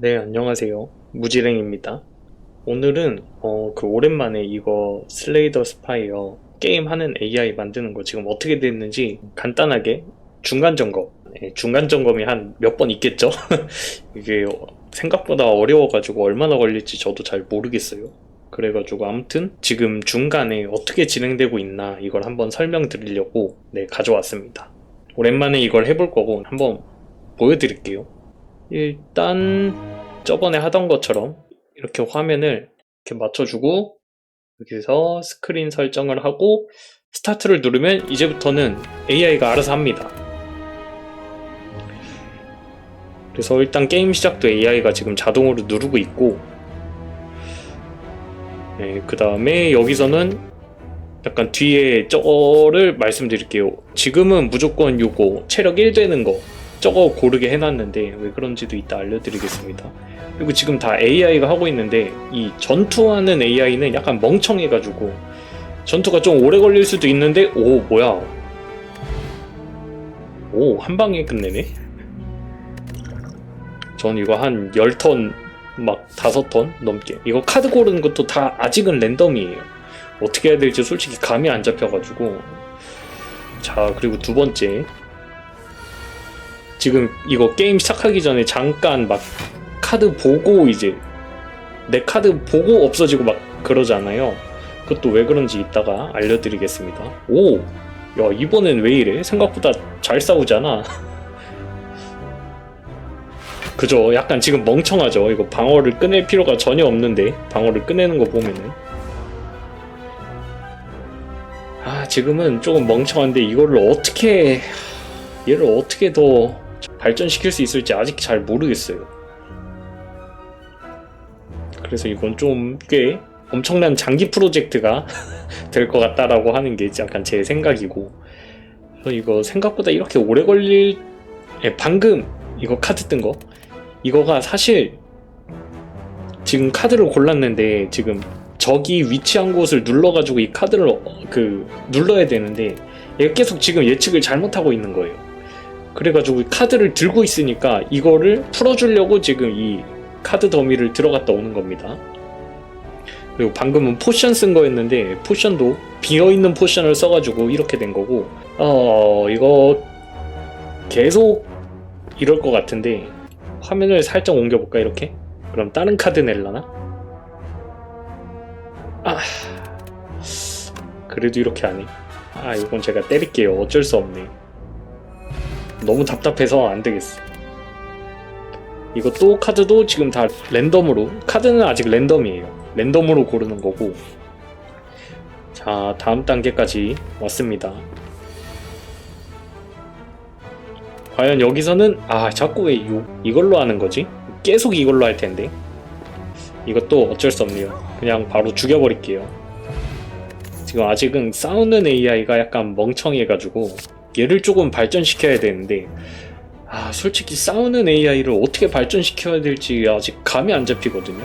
네, 안녕하세요. 무지랭입니다. 오늘은 어, 그 오랜만에 이거 슬레이더 스파이어 게임 하는 AI 만드는 거 지금 어떻게 됐는지 간단하게 중간 점검. 네, 중간 점검이 한 몇 번 있겠죠? 이게 생각보다 어려워가지고 얼마나 걸릴지 저도 잘 모르겠어요. 그래가지고 아무튼 지금 중간에 어떻게 진행되고 있나 이걸 한번 설명드리려고 네, 가져왔습니다. 오랜만에 이걸 해볼 거고 한번 보여드릴게요. 일단 저번에 하던 것처럼 이렇게 화면을 이렇게 맞춰주고 여기서 스크린 설정을 하고 스타트를 누르면 이제부터는 AI가 알아서 합니다. 그래서 일단 게임 시작도 AI가 지금 자동으로 누르고 있고 네, 그 다음에 여기서는 약간 뒤에 저거를 말씀드릴게요. 지금은 무조건 요거 체력 1 되는 거 저거 고르게 해놨는데 왜 그런지도 이따 알려드리겠습니다. 그리고 지금 다 AI가 하고 있는데 이 전투하는 AI는 약간 멍청해가지고 전투가 좀 오래 걸릴 수도 있는데 오 뭐야. 오 한 방에 끝내네? 전 이거 한 10턴 막 5턴 넘게. 이거 카드 고르는 것도 다 아직은 랜덤이에요. 어떻게 해야 될지 솔직히 감이 안 잡혀가지고. 자 그리고 두 번째 지금 이거 게임 시작하기 전에 잠깐 막 카드 보고 이제 내 카드 보고 없어지고 막 그러잖아요. 그것도 왜 그런지 이따가 알려드리겠습니다. 오! 야, 이번엔 왜 이래? 생각보다 잘 싸우잖아. 그죠? 약간 지금 멍청하죠? 이거 방어를 꺼낼 필요가 전혀 없는데, 방어를 꺼내는 거 보면은. 아, 지금은 조금 멍청한데, 이거를 어떻게, 얘를 어떻게 더 발전시킬 수 있을지 아직 잘 모르겠어요. 그래서 이건 좀 꽤 엄청난 장기 프로젝트가 될 것 같다라고 하는 게 약간 제 생각이고 이거 생각보다 이렇게 오래 걸릴 예, 방금 이거 카드 뜬 거 이거가 사실 지금 카드를 골랐는데 지금 저기 위치한 곳을 눌러가지고 이 카드를 어, 그 눌러야 되는데 얘가 계속 지금 예측을 잘못하고 있는 거예요. 그래가지고 카드를 들고 있으니까 이거를 풀어주려고 지금 이 카드 더미를 들어갔다 오는 겁니다. 그리고 방금은 포션 쓴 거였는데 포션도 비어있는 포션을 써가지고 이렇게 된 거고 어 이거 계속 이럴 것 같은데 화면을 살짝 옮겨볼까 이렇게? 그럼 다른 카드 낼라나? 아 그래도 이렇게 하네 아 이건 제가 때릴게요 어쩔 수 없네 너무 답답해서 안 되겠어. 이것도 카드도 지금 다 랜덤으로 카드는 아직 랜덤이에요. 랜덤으로 고르는 거고. 자, 다음 단계까지 왔습니다. 과연 여기서는 아, 자꾸 왜 요, 이걸로 하는 거지? 계속 이걸로 할 텐데. 이것도 어쩔 수 없네요. 그냥 바로 죽여버릴게요. 지금 아직은 싸우는 AI가 약간 멍청해가지고 얘를 조금 발전시켜야 되는데 아 솔직히 싸우는 AI를 어떻게 발전시켜야 될지 아직 감이 안 잡히거든요.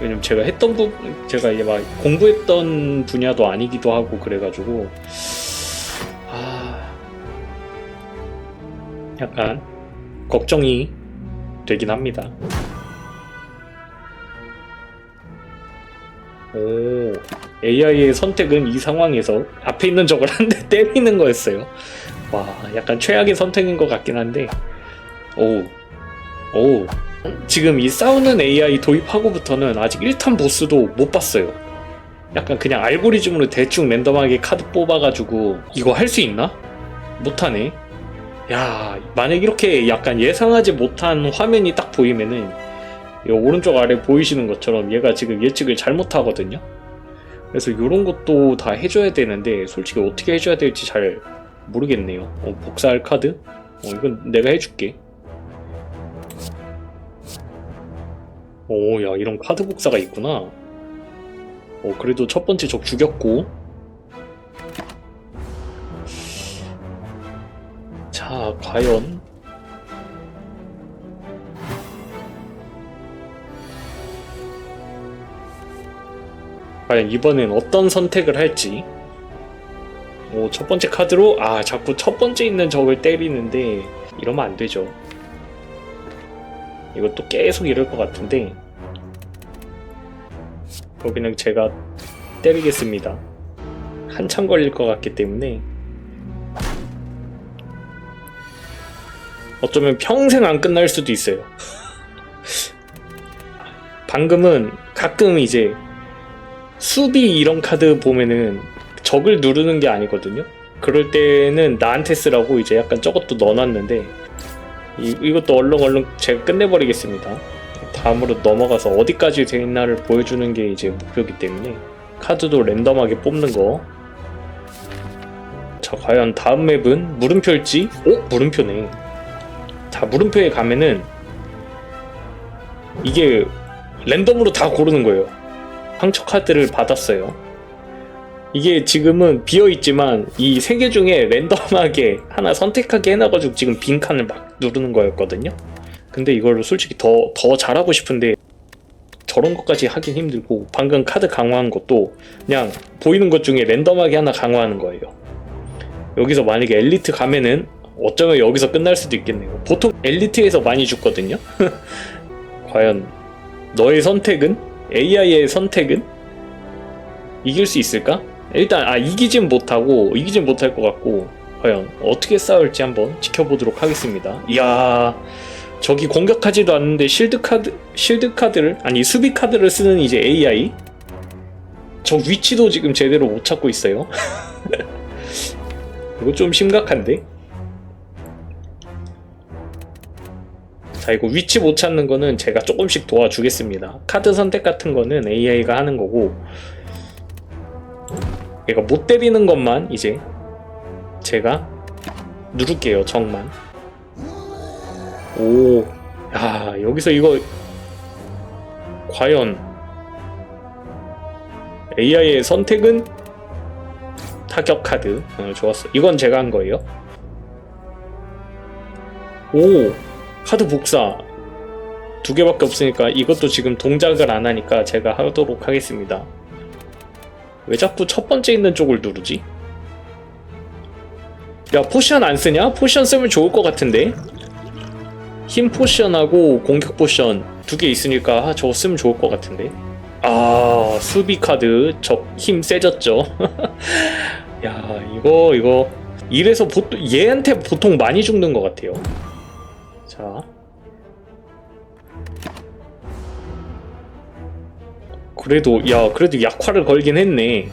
왜냐면 제가 했던 부 제가 이제 막 공부했던 분야도 아니기도 하고 그래가지고 아 약간 걱정이 되긴 합니다. 오 AI의 선택은 이 상황에서 앞에 있는 적을 한 대 때리는 거였어요. 와, 약간 최악의 선택인 것 같긴 한데, 오, 오, 지금 이 싸우는 AI 도입하고부터는 아직 1탄 보스도 못 봤어요. 약간 그냥 알고리즘으로 대충 랜덤하게 카드 뽑아가지고 이거 할 수 있나? 못하네. 야, 만약 이렇게 약간 예상하지 못한 화면이 딱 보이면은 이 오른쪽 아래 보이시는 것처럼 얘가 지금 예측을 잘못하거든요. 그래서 이런 것도 다 해줘야 되는데 솔직히 어떻게 해줘야 될지 잘 모르겠네요. 어, 복사할 카드? 어, 이건 내가 해줄게. 오, 야, 이런 카드 복사가 있구나. 어, 그래도 첫 번째 적 죽였고. 자, 과연. 과연 이번엔 어떤 선택을 할지. 오, 첫 번째 카드로 아 자꾸 첫 번째 있는 적을 때리는데 이러면 안 되죠. 이것도 계속 이럴 것 같은데 여기는 제가 때리겠습니다. 한참 걸릴 것 같기 때문에 어쩌면 평생 안 끝날 수도 있어요. 방금은 가끔 이제 수비 이런 카드 보면은 적을 누르는 게 아니거든요. 그럴 때는 나한테 쓰라고 이제 약간 저것도 넣어놨는데 이, 이것도 얼렁얼렁 제가 끝내버리겠습니다. 다음으로 넘어가서 어디까지 돼 있나를 보여주는 게 이제 목표이기 때문에 카드도 랜덤하게 뽑는 거. 자, 과연 다음 맵은 물음표일지? 오, 물음표네. 자, 물음표에 가면은 이게 랜덤으로 다 고르는 거예요. 상처 카드를 받았어요. 이게 지금은 비어 있지만 이 세 개 중에 랜덤하게 하나 선택하게 해놔가지고 지금 빈 칸을 막 누르는 거였거든요. 근데 이걸 솔직히 더, 더 잘하고 싶은데 저런 것까지 하긴 힘들고 방금 카드 강화한 것도 그냥 보이는 것 중에 랜덤하게 하나 강화하는 거예요. 여기서 만약에 엘리트 가면은 어쩌면 여기서 끝날 수도 있겠네요. 보통 엘리트에서 많이 죽거든요. 과연 너의 선택은 AI의 선택은 이길 수 있을까? 일단 아 이기진 못하고 이기진 못할 것 같고 과연 어떻게 싸울지 한번 지켜보도록 하겠습니다. 이야 저기 공격하지도 않는데 실드 카드 실드 카드를 아니 수비 카드를 쓰는 이제 AI 저 위치도 지금 제대로 못 찾고 있어요. 이거 좀 심각한데? 자 이거 위치 못 찾는 거는 제가 조금씩 도와주겠습니다. 카드 선택 같은 거는 AI가 하는 거고 얘가 못 때리는 것만 이제 제가 누를게요 정만. 오, 야 여기서 이거 과연 AI의 선택은 타격 카드. 어, 좋았어. 이건 제가 한 거예요. 오 카드 복사. 두 개밖에 없으니까 이것도 지금 동작을 안 하니까 제가 하도록 하겠습니다 왜 자꾸 첫 번째 있는 쪽을 누르지? 야 포션 안 쓰냐? 포션 쓰면 좋을 것 같은데? 힘 포션하고 공격 포션 두 개 있으니까 아, 저거 쓰면 좋을 것 같은데? 아 수비 카드. 저힘 세졌죠? 야 이거 이거. 이래서 보통 얘한테 보통 많이 죽는 것 같아요. 자 그래도 야 그래도 약화를 걸긴 했네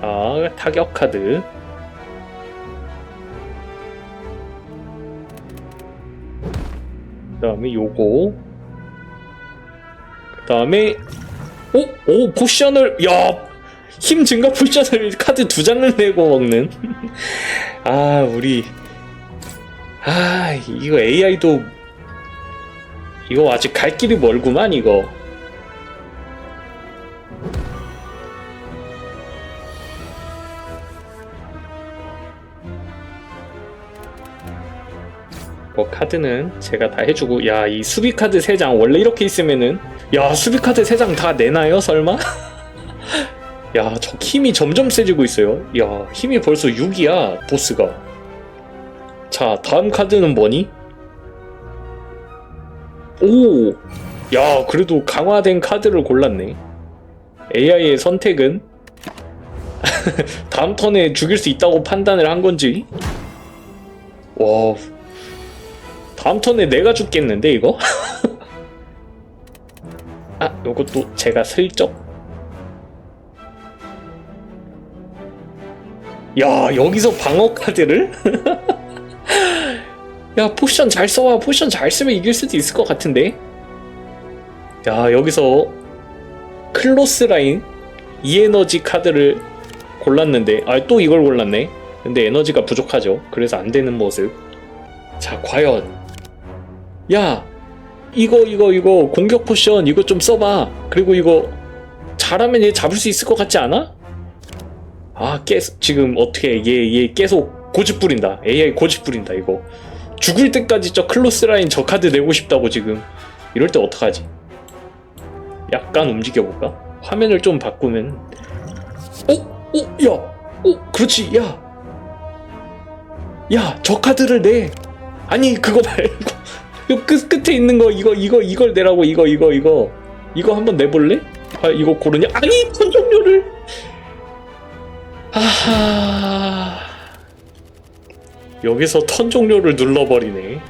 자 타격 카드 그 다음에 요거 그 다음에 오? 오 포션을 야! 힘 증가 포션을 카드 두 장을 내고 먹는 아 우리 아 이거 AI도 이거 아직 갈 길이 멀구만 이거 뭐 카드는 제가 다 해주고 야 이 수비 카드 3장 원래 이렇게 있으면은 야 수비 카드 3장 다 내나요 설마? 야 저 힘이 점점 세지고 있어요 야 힘이 벌써 6이야 보스가 자 다음 카드는 뭐니? 오! 야, 그래도 강화된 카드를 골랐네. AI의 선택은 다음 턴에 죽일 수 있다고 판단을 한 건지. 와. 다음 턴에 내가 죽겠는데, 이거? 아, 요것도 제가 슬쩍. 야, 여기서 방어 카드를? 야 포션 잘 써와. 포션 잘 쓰면 이길 수도 있을 것 같은데? 야 여기서 클로스 라인 이에너지 카드를 골랐는데 아 또 이걸 골랐네. 근데 에너지가 부족하죠. 그래서 안 되는 모습. 자 과연. 야 이거 이거 이거 공격 포션 이거 좀 써봐. 그리고 이거 잘하면 얘 잡을 수 있을 것 같지 않아? 아 계속 지금 어떻게 얘 얘 계속 고집 부린다. AI 고집 부린다 이거 죽을 때까지 저 클로스 라인 저 카드 내고 싶다고 지금 이럴 때 어떡하지? 약간 움직여볼까? 화면을 좀 바꾸면 어? 어? 야! 어? 그렇지 야! 야 저 카드를 내 아니 그거 말고 요 끝, 끝에 있는 거 이거 이거 이걸 내라고 이거 이거 이거 이거 한번 내볼래? 아 이거 고르냐? 아니 턴 종료를 아하 여기서 턴 종료를 눌러버리네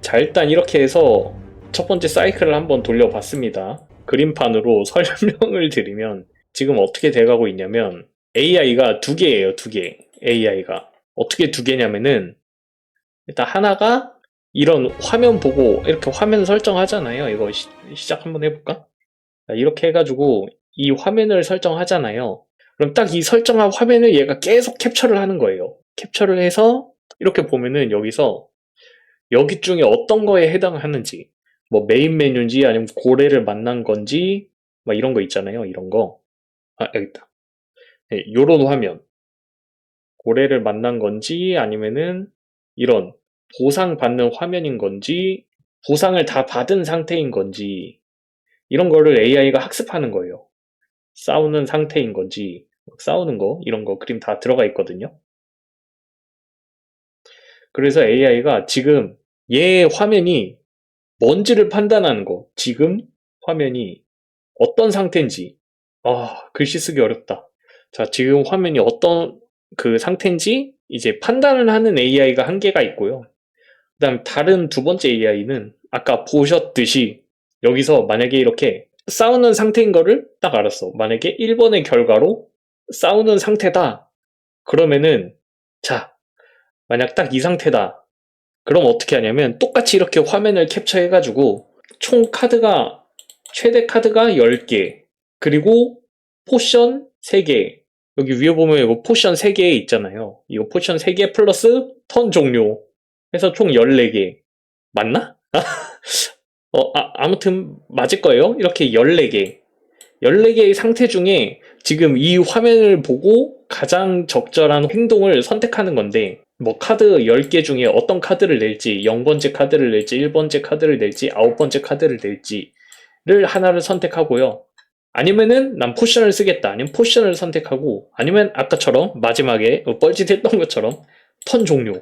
자 일단 이렇게 해서 첫 번째 사이클을 한번 돌려봤습니다 그림판으로 설명을 드리면 지금 어떻게 돼가고 있냐면 AI가 두 개예요 두 개 AI가 어떻게 두 개냐면은 일단 하나가 이런 화면 보고 이렇게 화면 설정하잖아요. 이거 시, 작 한번 해볼까? 자, 이렇게 해가지고 이 화면을 설정하잖아요. 그럼 딱 이 설정한 화면을 얘가 계속 캡처를 하는 거예요. 캡처를 해서 이렇게 보면은 여기서 여기 중에 어떤 거에 해당하는지 뭐 메인 메뉴인지 아니면 고래를 만난 건지 막 이런 거 있잖아요. 이런 거. 아 여기 있다. 네, 요런 화면. 고래를 만난 건지 아니면은 이런 보상 받는 화면인 건지 보상을 다 받은 상태인 건지 이런 거를 AI가 학습하는 거예요. 싸우는 상태인 건지 싸우는 거 이런 거 그림 다 들어가 있거든요. 그래서 AI가 지금 얘 화면이 뭔지를 판단하는 거 지금 화면이 어떤 상태인지 아 글씨 쓰기 어렵다. 자 지금 화면이 어떤 그 상태인지 이제 판단을 하는 AI가 한 개가 있고요. 그 다음 다른 두 번째 AI는 아까 보셨듯이 여기서 만약에 이렇게 싸우는 상태인 거를 딱 알았어. 만약에 1번의 결과로 싸우는 상태다. 그러면은 자 만약 딱 이 상태다. 그럼 어떻게 하냐면 똑같이 이렇게 화면을 캡처해가지고 총 카드가 최대 카드가 10개 그리고 포션 3개 여기 위에 보면 이거 포션 3개 있잖아요. 이거 포션 3개 플러스 턴 종료 해서 총 14개. 맞나? 어, 아, 무튼 맞을 거예요. 이렇게 14개. 14개의 상태 중에 지금 이 화면을 보고 가장 적절한 행동을 선택하는 건데 뭐 카드 10개 중에 어떤 카드를 낼지 0번째 카드를 낼지 1번째 카드를 낼지 9번째 카드를 낼지를 하나를 선택하고요. 아니면은 난 포션을 쓰겠다. 아니면 포션을 선택하고 아니면 아까처럼 마지막에 뻘짓했던 것처럼 턴 종료.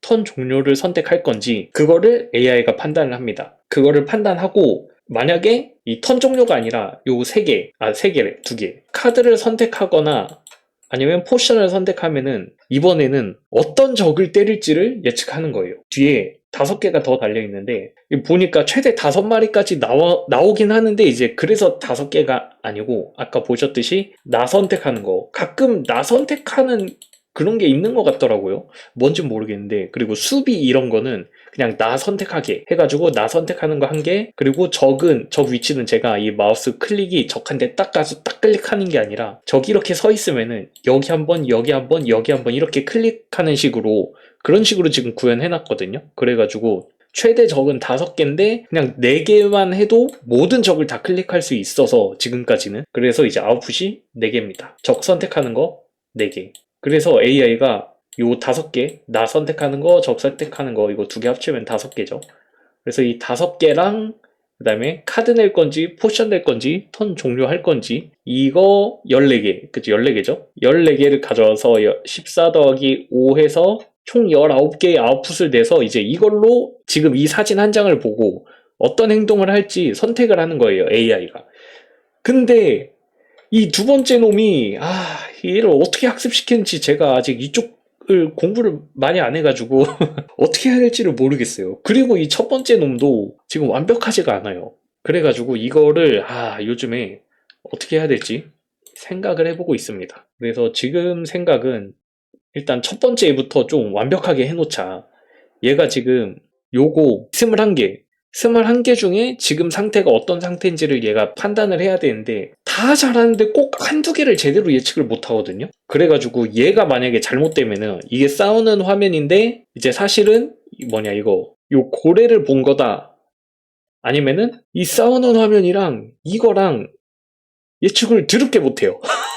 턴 종료를 선택할 건지 그거를 AI가 판단을 합니다. 그거를 판단하고 만약에 이 턴 종료가 아니라 요 세 개, 아, 세 개래, 두 개. 카드를 선택하거나 아니면 포션을 선택하면은 이번에는 어떤 적을 때릴지를 예측하는 거예요. 뒤에 다섯 개가 더 달려 있는데 보니까 최대 다섯 마리까지 나와 나오긴 하는데 이제 그래서 다섯 개가 아니고 아까 보셨듯이 나 선택하는 거 가끔 나 선택하는 그런 게 있는 것 같더라고요. 뭔지 모르겠는데 그리고 수비 이런 거는 그냥 나 선택하게 해가지고 나 선택하는 거 한 개 그리고 적은 적 위치는 제가 이 마우스 클릭이 적한데 딱 가서 딱 클릭하는 게 아니라 적이 이렇게 서 있으면은 여기 한 번 여기 한 번 여기 한 번 이렇게 클릭하는 식으로 그런 식으로 지금 구현해 놨거든요. 그래가지고 최대 적은 다섯 개인데 그냥 네 개만 해도 모든 적을 다 클릭할 수 있어서 지금까지는 그래서 이제 아웃풋이 네 개입니다. 적 선택하는 거네 개. 그래서 AI가 요 다섯 개, 나 선택하는 거, 적 선택하는 거, 이거 두 개 합치면 다섯 개죠. 그래서 이 다섯 개랑 그 다음에 카드 낼 건지, 포션 낼 건지, 턴 종료할 건지, 이거 14개, 그치, 14개죠? 14개를 가져와서 14 더하기 5 해서 총 19개의 아웃풋을 내서 이제 이걸로 지금 이 사진 한 장을 보고 어떤 행동을 할지 선택을 하는 거예요, AI가. 근데 이 두 번째 놈이, 아, 얘를 어떻게 학습시키는지 제가 아직 이쪽 을 공부를 많이 안 해가지고 어떻게 해야 될지를 모르겠어요. 그리고 이 첫 번째 놈도 지금 완벽하지가 않아요. 그래가지고 이거를, 아, 요즘에 어떻게 해야 될지 생각을 해보고 있습니다. 그래서 지금 생각은 일단 첫 번째부터 좀 완벽하게 해놓자. 얘가 지금 요거 21개, 21개 중에 지금 상태가 어떤 상태인지를 얘가 판단을 해야 되는데 다 잘하는데 꼭 한두 개를 제대로 예측을 못 하거든요. 그래가지고 얘가 만약에 잘못되면은 이게 싸우는 화면인데 이제 사실은 이 뭐냐 이거 요 고래를 본 거다. 아니면은 이 싸우는 화면이랑 이거랑 예측을 드럽게 못해요.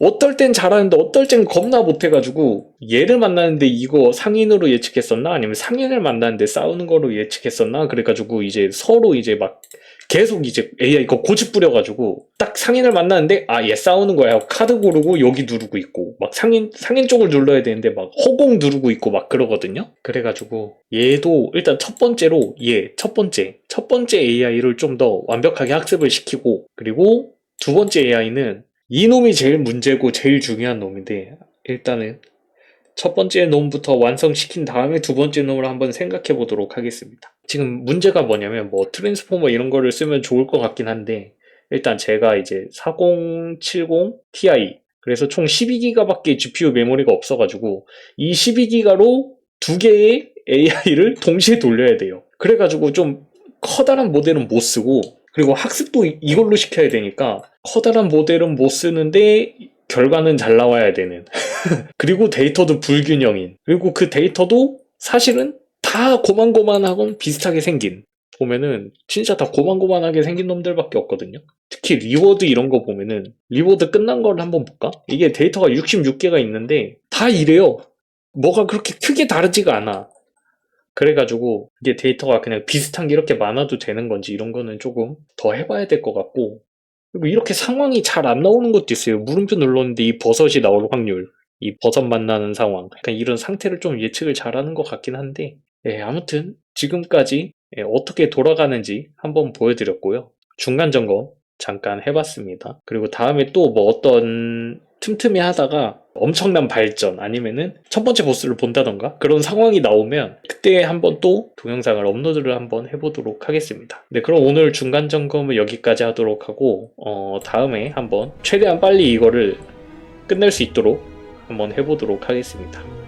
어떨 땐 잘하는데 어떨 땐 겁나 못해가지고 얘를 만나는데 이거 상인으로 예측했었나 아니면 상인을 만나는데 싸우는 거로 예측했었나 그래가지고 이제 서로 이제 막 계속 이제 AI 거 고집 부려가지고 딱 상인을 만나는데 아 얘 싸우는 거야 카드 고르고 여기 누르고 있고 막 상인 상인 쪽을 눌러야 되는데 막 허공 누르고 있고 막 그러거든요. 그래가지고 얘도 일단 첫 번째로 얘 첫 번째 첫 번째 AI를 좀 더 완벽하게 학습을 시키고 그리고 두 번째 AI는 이 놈이 제일 문제고 제일 중요한 놈인데 일단은 첫 번째 놈부터 완성시킨 다음에 두 번째 놈을 한번 생각해 보도록 하겠습니다. 지금 문제가 뭐냐면 뭐 트랜스포머 이런 거를 쓰면 좋을 것 같긴 한데 일단 제가 이제 4070 Ti 그래서 총 12기가밖에 GPU 메모리가 없어가지고 이 12기가로 두 개의 AI를 동시에 돌려야 돼요. 그래가지고 좀 커다란 모델은 못 쓰고 그리고 학습도 이- 이걸로 시켜야 되니까 커다란 모델은 못 쓰는데 결과는 잘 나와야 되는. 그리고 데이터도 불균형인. 그리고 그 데이터도 사실은 다 고만고만하고 비슷하게 생긴. 보면은 진짜 다 고만고만하게 생긴 놈들밖에 없거든요. 특히 리워드 이런 거 보면은 리워드 끝난 걸 한번 볼까? 이게 데이터가 66개가 있는데 다 이래요. 뭐가 그렇게 크게 다르지가 않아 그래가지고 이게 데이터가 그냥 비슷한 게 이렇게 많아도 되는 건지 이런 거는 조금 더 해봐야 될 것 같고 그리고 이렇게 상황이 잘 안 나오는 것도 있어요. 물음표 눌렀는데 이 버섯이 나올 확률, 이 버섯 만나는 상황, 약간 이런 상태를 좀 예측을 잘하는 것 같긴 한데, 예, 아무튼 지금까지 예, 어떻게 돌아가는지 한번 보여드렸고요. 중간 점검 잠깐 해봤습니다. 그리고 다음에 또 뭐 어떤 틈틈이 하다가 엄청난 발전 아니면은 첫 번째 보스를 본다던가 그런 상황이 나오면 그때 한번 또 동영상을 업로드를 한번 해보도록 하겠습니다. 네, 그럼 오늘 중간 점검은 여기까지 하도록 하고 어, 다음에 한번 최대한 빨리 이거를 끝낼 수 있도록 한번 해보도록 하겠습니다.